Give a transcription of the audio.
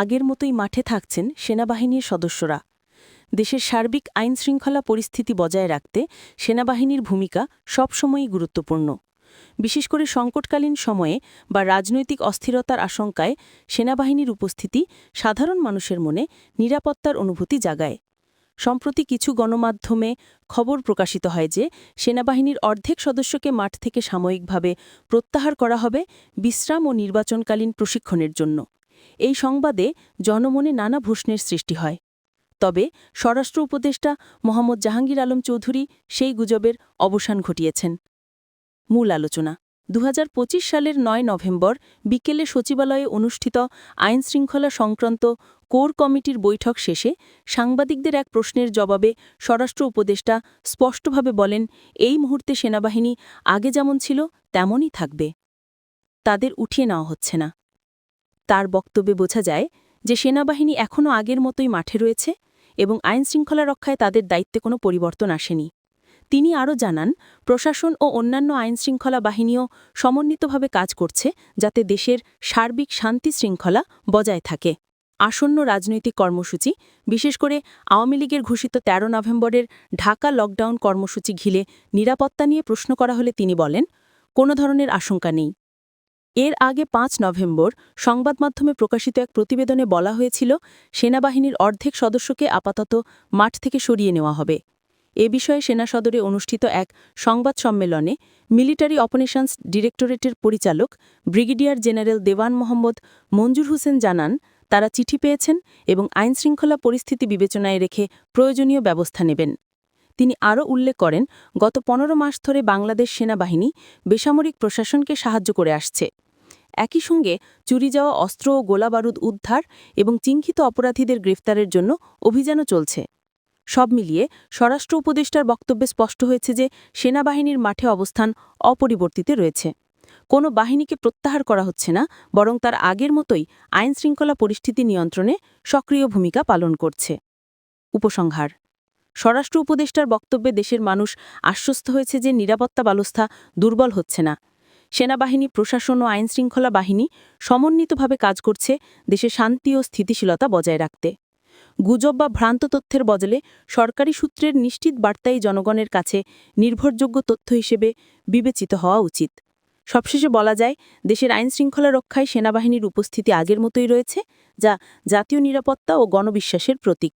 আগের মতোই মাঠে থাকছেন সেনাবাহিনীর সদস্যরা। দেশের সার্বিক আইন শৃঙ্খলা পরিস্থিতি বজায় রাখতে সেনাবাহিনীর ভূমিকা সবসময়ই গুরুত্বপূর্ণ। বিশেষ করে সংকটকালীন সময়ে বা রাজনৈতিক অস্থিরতার আশঙ্কায় সেনাবাহিনীর উপস্থিতি সাধারণ মানুষের মনে নিরাপত্তার অনুভূতি জাগায়। সম্প্রতি কিছু গণমাধ্যমে খবর প্রকাশিত হয় যে, সেনাবাহিনীর অর্ধেক সদস্যকে মাঠ থেকে সাময়িকভাবে প্রত্যাহার করা হবে বিশ্রাম ও নির্বাচনকালীন প্রশিক্ষণের জন্য। এই সংবাদে জনমনে নানা ভূষণের সৃষ্টি হয়। তবে স্বরাষ্ট্র উপদেষ্টা মোহাম্মদ জাহাঙ্গীর আলম চৌধুরী সেই গুজবের অবসান ঘটিয়েছেন। মূল আলোচনা। দু হাজার পঁচিশ সালের নয় নভেম্বর বিকেলে সচিবালয়ে অনুষ্ঠিত আইন শৃঙ্খলা সংক্রান্ত কোর কমিটির বৈঠক শেষে সাংবাদিকদের এক প্রশ্নের জবাবে স্বরাষ্ট্র উপদেষ্টা স্পষ্টভাবে বলেন, এই মুহূর্তে সেনাবাহিনী আগে যেমন ছিল, তেমনই থাকবে। তাদের উঠিয়ে নেওয়া হচ্ছে না। তার বক্তব্যে বোঝা যায় যে সেনাবাহিনী এখনও আগের মতোই মাঠে রয়েছে এবং আইনশৃঙ্খলা রক্ষায় তাদের দায়িত্বে কোনো পরিবর্তন আসেনি। তিনি আরও জানান, প্রশাসন ও অন্যান্য আইনশৃঙ্খলা বাহিনীও সমন্বিতভাবে কাজ করছে যাতে দেশের সার্বিক শান্তি শৃঙ্খলা বজায় থাকে। আসন্ন রাজনৈতিক কর্মসূচি, বিশেষ করে আওয়ামী লীগের ঘোষিত ১৩ নভেম্বরের ঢাকা লকডাউন কর্মসূচি ঘিলে নিরাপত্তা নিয়ে প্রশ্ন করা হলে তিনি বলেন, কোনো ধরনের আশঙ্কা নেই। এর আগে পাঁচ নভেম্বর সংবাদমাধ্যমে প্রকাশিত এক প্রতিবেদনে বলা হয়েছিল, সেনাবাহিনীর অর্ধেক সদস্যকে আপাতত মাঠ থেকে সরিয়ে নেওয়া হবে। এ বিষয়ে সেনা সদরে অনুষ্ঠিত এক সংবাদ সম্মেলনে মিলিটারি অপারেশনস ডিরেক্টরেটের পরিচালক ব্রিগেডিয়ার জেনারেল দেওয়ান মোহাম্মদ মঞ্জুর হোসেন জানান, তারা চিঠি পেয়েছেন এবং আইনশৃঙ্খলা পরিস্থিতি বিবেচনায় রেখে প্রয়োজনীয় ব্যবস্থা নেবেন। তিনি আরও উল্লেখ করেন, গত পনেরো মাস ধরে বাংলাদেশ সেনাবাহিনী বেসামরিক প্রশাসনকে সাহায্য করে আসছে। একই সঙ্গে চুরি যাওয়া অস্ত্র ও গোলাবারুদ উদ্ধার এবং চিহ্নিত অপরাধীদের গ্রেফতারের জন্য অভিযানও চলছে। সব মিলিয়ে স্বরাষ্ট্র উপদেষ্টার বক্তব্যে স্পষ্ট হয়েছে যে সেনাবাহিনীর মাঠে অবস্থান অপরিবর্তিত রয়েছে। কোনো বাহিনীকে প্রত্যাহার করা হচ্ছে না, বরং তার আগের মতোই আইনশৃঙ্খলা পরিস্থিতি নিয়ন্ত্রণে সক্রিয় ভূমিকা পালন করছে। উপসংহার। স্বরাষ্ট্র উপদেষ্টার বক্তব্যে দেশের মানুষ আশ্বস্ত হয়েছে যে নিরাপত্তা ব্যবস্থা দুর্বল হচ্ছে না সেনাবাহিনী, প্রশাসন ও আইনশৃঙ্খলা বাহিনী সমন্বিতভাবে কাজ করছে দেশে শান্তি ও স্থিতিশীলতা বজায় রাখতে। গুজব বা ভ্রান্ত তথ্যের বদলে সরকারি সূত্রের নিশ্চিত বার্তাই জনগণের কাছে নির্ভরযোগ্য তথ্য হিসেবে বিবেচিত হওয়া উচিত। সবশেষে বলা যায়, দেশের আইনশৃঙ্খলা রক্ষায় সেনাবাহিনীর উপস্থিতি আগের মতোই রয়েছে, যা জাতীয় নিরাপত্তা ও গণবিশ্বাসের প্রতীক।